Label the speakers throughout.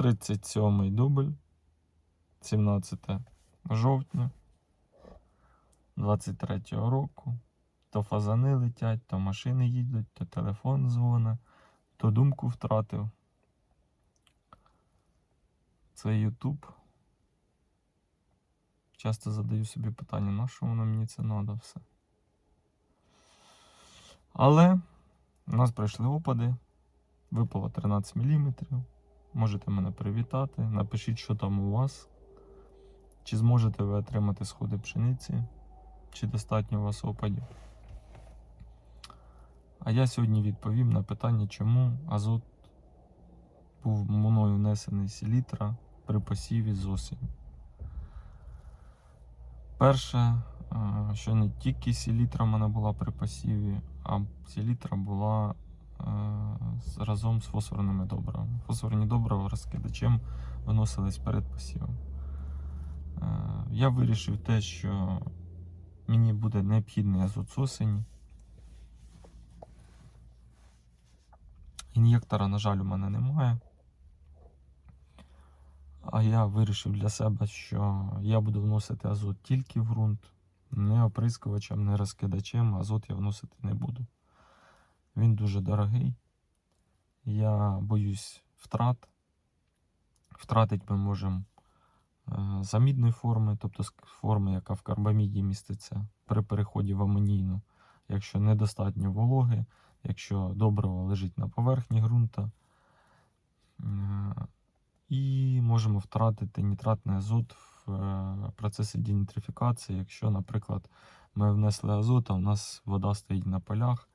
Speaker 1: 37 дубль, 17 жовтня 23 року. То фазани летять, то машини їдуть, то телефон дзвонить, то думку втратив. Це YouTube. Часто задаю собі питання, на що воно мені це треба все. Але у нас пройшли опади, випало 13 мм. Можете мене привітати. Напишіть, що там у вас. Чи зможете ви отримати сходи пшениці, чи достатньо у вас опадів. А я сьогодні відповім на питання, чому азот був мною внесений селітра при посіві з осені. Перше, е, що не тільки селітра в мене була при посіві, а селітра була з- разом з фосфорними добривами. Фосфорні добрива розкидачем виносились перед посівом. Е, Я вирішив те, що мені буде необхідний азот осені. Ін'єктора, на жаль, у мене немає. А я вирішив для себе, що я буду вносити азот тільки в ґрунт, не оприскувачем, не розкидачем, азот я вносити не буду. Він дуже дорогий. Я боюсь втрат. Втратить ми можемо е, з амідної форми, тобто форми, яка в карбаміді міститься при переході в амонійну, якщо недостатньо вологи, якщо добриво лежить на поверхні ґрунта. Е, І можемо втратити нітратний азот в е, процесі денітрифікації, якщо, наприклад, ми внесли азот, а у нас вода стоїть на полях,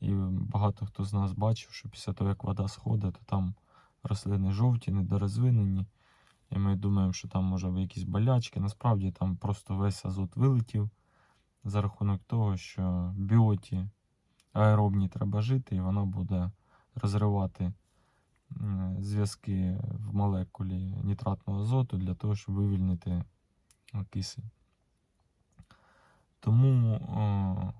Speaker 1: і багато хто з нас бачив, що після того, як вода сходить, то там рослини жовті, недорозвинені. І ми думаємо, що там може якісь болячки. Насправді там просто весь азот вилетів за рахунок того, що біоті аеробній треба жити, і вона буде розривати зв'язки в молекулі нітратного азоту для того, щоб вивільнити кисень. Тому,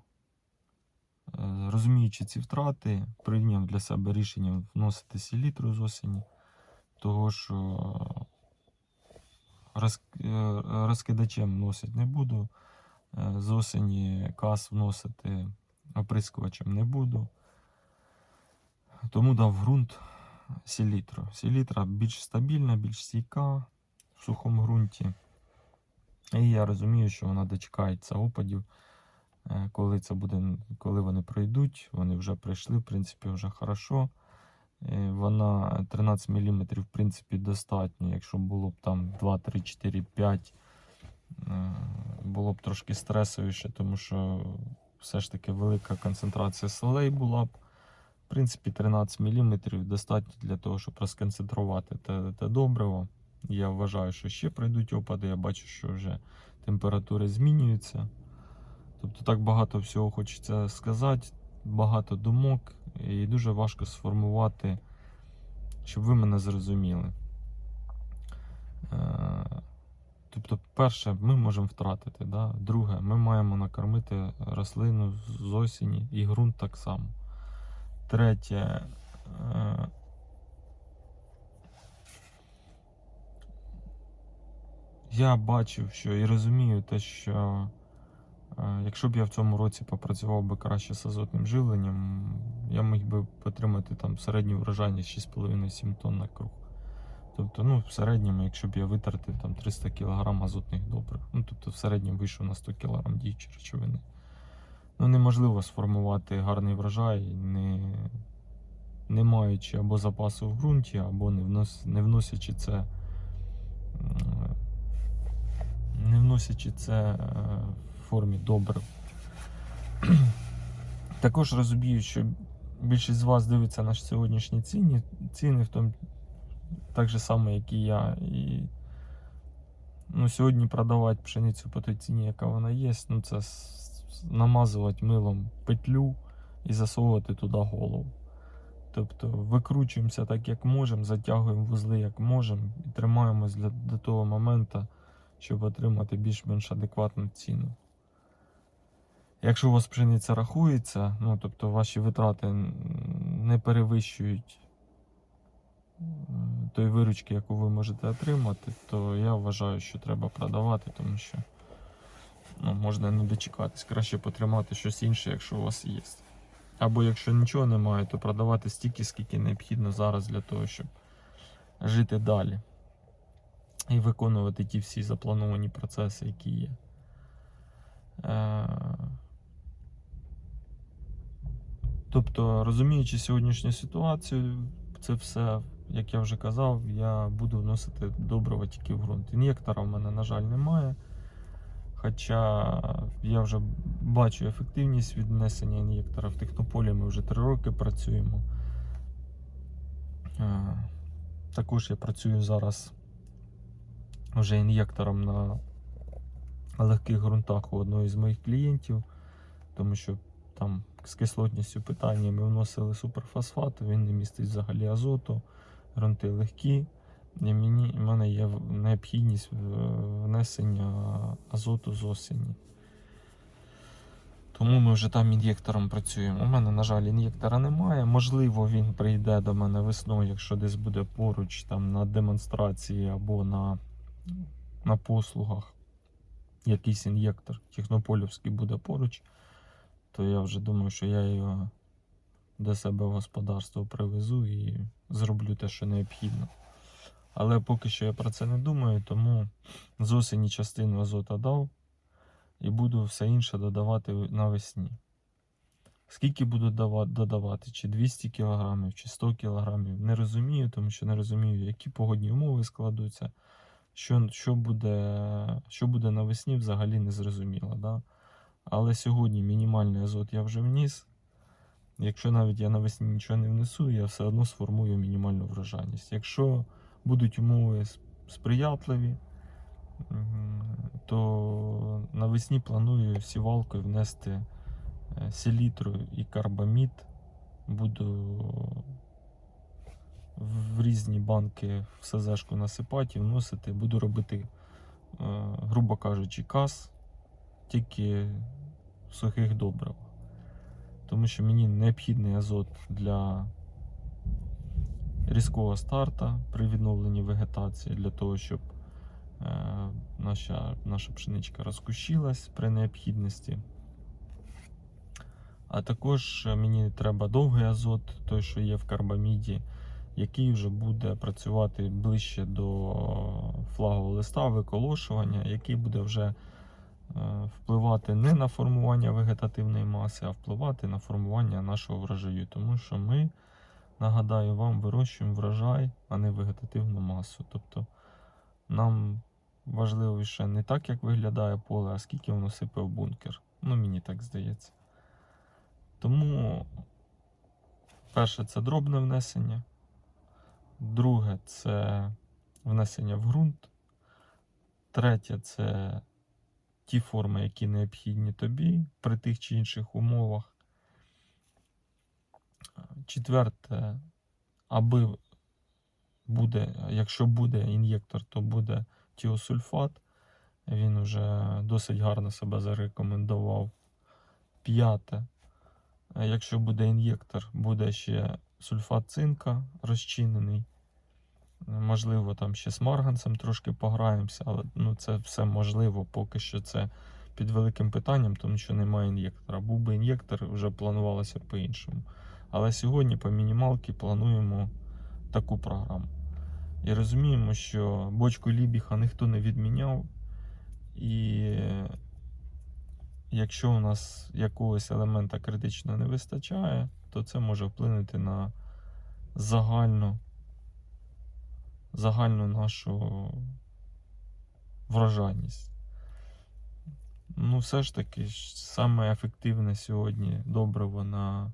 Speaker 1: розуміючи ці втрати, прийняв для себе рішення вносити селітру з осені, того що е, розкидачем вносити не буду. е, З осені кас вносити оприскувачем не буду. Тому дав ґрунт селітру. Селітра більш стабільна, більш стійка в сухому ґрунті. І я розумію, що вона дочекається опадів. Е, Коли це буде, коли вони пройдуть, вони вже прийшли, в принципі, вже хорошо. Е, Вона 13 мм, в принципі, достатньо. Якщо було б там 2, 3, 4, 5, е, було б трошки стресовіше, тому що все ж таки велика концентрація солей була б. В принципі, 13 мм достатньо для того, щоб розконцентрувати те, те добриво. Я вважаю, що ще пройдуть опади. Я бачу, що вже температури змінюються. Тобто так багато всього хочеться сказати, багато думок, і дуже важко сформувати, щоб ви мене зрозуміли. Е, Тобто, перше, ми можемо втратити. Да? Друге, ми маємо накормити рослину з осені і ґрунт так само. Третє. е, Я бачив, що і розумію те, що якщо б я в цьому році попрацював би краще з азотним живленням, я міг би отримати там середню врожайність 6,5-7 тонн на круг. Тобто, ну, в середньому, якщо б я витратив там 300 кг азотних добрив, ну тобто в середньому вийшов на 100 кг діючої речовини. Ну, неможливо сформувати гарний врожай, не, не маючи або запасу в ґрунті, або не, внос, не вносячи це. Не вносячи це е, формі добрив. Також розумію, що більшість з вас дивиться на сьогоднішні ціни, ціни в тому так же само, як і я. І ну, сьогодні продавати пшеницю по той ціні, яка вона є, ну це намазувати милом петлю і засовувати туди голову. Тобто викручуємося так, як можемо, затягуємо вузли як можемо і тримаємось для, до того моменту, щоб отримати більш-менш адекватну ціну. Якщо у вас пшениця рахується, ну тобто ваші витрати не перевищують той виручки, яку ви можете отримати, то я вважаю, що треба продавати, тому що ну, можна не дочекатись. Краще потримати щось інше, якщо у вас є. Або якщо нічого немає, то продавати стільки, скільки необхідно зараз для того, щоб жити далі і виконувати ті всі заплановані процеси, які є. Тобто, розуміючи сьогоднішню ситуацію, це все, як я вже казав, я буду вносити добрива тільки в ґрунт. Ін'єктора в мене, на жаль, немає. Хоча я вже бачу ефективність від внесення ін'єктора в технополі, ми вже 3 роки працюємо. Е, Також я працюю зараз вже ін'єктором на легких ґрунтах у одного із моїх клієнтів, тому що там з кислотністю питання ми вносили суперфосфат, він не містить взагалі азоту, ґрунти легкі. І мені, в мене є необхідність внесення азоту з осені. Тому ми вже там ін'єктором працюємо. У мене, на жаль, ін'єктора немає. Можливо, він прийде до мене весною, якщо десь буде поруч там, на демонстрації або на, на послугах. Якийсь ін'єктор технополівський буде поруч, то я вже думаю, що я його до себе в господарство привезу і зроблю те, що необхідно. Але поки що я про це не думаю, тому з осені частину азота дав і буду все інше додавати навесні. Скільки буду додавати? Чи 200 кг, чи 100 кг, не розумію, тому що не розумію, які погодні умови складуться. Що, що, буде, що буде навесні, взагалі не зрозуміло. Да? Але сьогодні мінімальний азот я вже вніс. Якщо навіть я навесні нічого не внесу, я все одно сформую мінімальну врожайність. Якщо будуть умови сприятливі, то навесні планую сівалкою внести е, селітру і карбамід. Буду в різні банки в СЗшку насипати і вносити. Буду робити, е, грубо кажучи, кас тільки в сухих добрив. Тому що мені необхідний азот для різкого старта при відновленні вегетації, для того, щоб е, наша, наша пшеничка розкущилась при необхідності. А також е, мені треба довгий азот, той, що є в карбаміді, який вже буде працювати ближче до флагового листа, виколошування, який буде вже впливати не на формування вегетативної маси, а впливати на формування нашого врожаю. Тому що ми, нагадаю вам, вирощуємо врожай, а не вегетативну масу. Тобто нам важливіше не так, як виглядає поле, а скільки воно сипе в бункер. Ну, мені так здається. Тому перше це дробне внесення. Друге це внесення в ґрунт. Третє це ті форми, які необхідні тобі при тих чи інших умовах. Четверте, аби буде, якщо буде ін'єктор, то буде тіосульфат. Він вже досить гарно себе зарекомендував. П'яте, якщо буде ін'єктор, буде ще сульфат цинка розчинений. Можливо, там ще з марганцем трошки пограємося, але ну, це все можливо, поки що це під великим питанням, тому що немає ін'єктора. Був би ін'єктор, вже планувалося по-іншому. Але сьогодні по мінімалки плануємо таку програму. І розуміємо, що бочку Лібіха ніхто не відміняв. І якщо у нас якогось елемента критично не вистачає, то це може вплинути на загальну, загальну нашу врожайність. Ну, все ж таки, саме ефективне сьогодні добриво на е,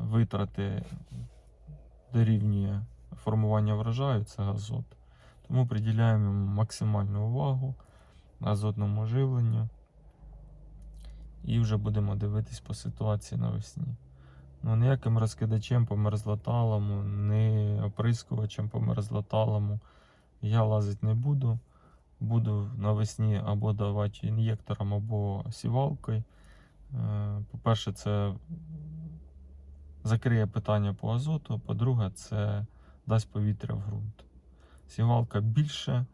Speaker 1: витрати дорівнює формування врожаю це азот. Тому приділяємо йому максимальну увагу азотному живленню. І вже будемо дивитись по ситуації навесні. Ну, ніяким розкидачем по мерзлоталому, ні оприскувачем по мерзлоталому я лазити не буду. Буду навесні або давати ін'єктором, або сівалкою. Е, По-перше, це закриє питання по азоту. По-друге, це дасть повітря в ґрунт. Сівалка більше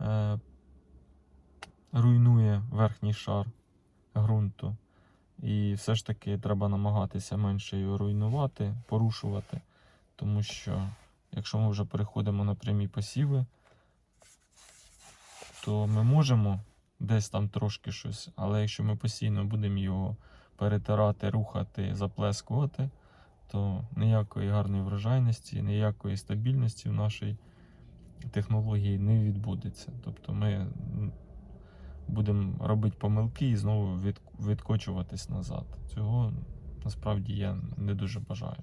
Speaker 1: е, руйнує верхній шар ґрунту. І все ж таки треба намагатися менше його руйнувати, порушувати. Тому що якщо ми вже переходимо на прямі посіви, то ми можемо десь там трошки щось, але якщо ми постійно будемо його перетирати, рухати, заплескувати, то ніякої гарної врожайності, ніякої стабільності в нашій технології не відбудеться. Тобто ми будемо робити помилки і знову від, відкочуватись назад. Цього насправді я не дуже бажаю.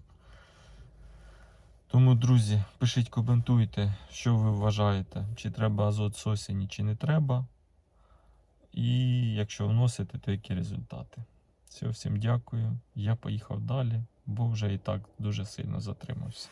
Speaker 1: Тому, друзі, пишіть, коментуйте, що ви вважаєте, чи треба азот з осені, чи не треба. І якщо вносите, то які результати. Все, всім дякую. Я поїхав далі, бо вже і так дуже сильно затримався.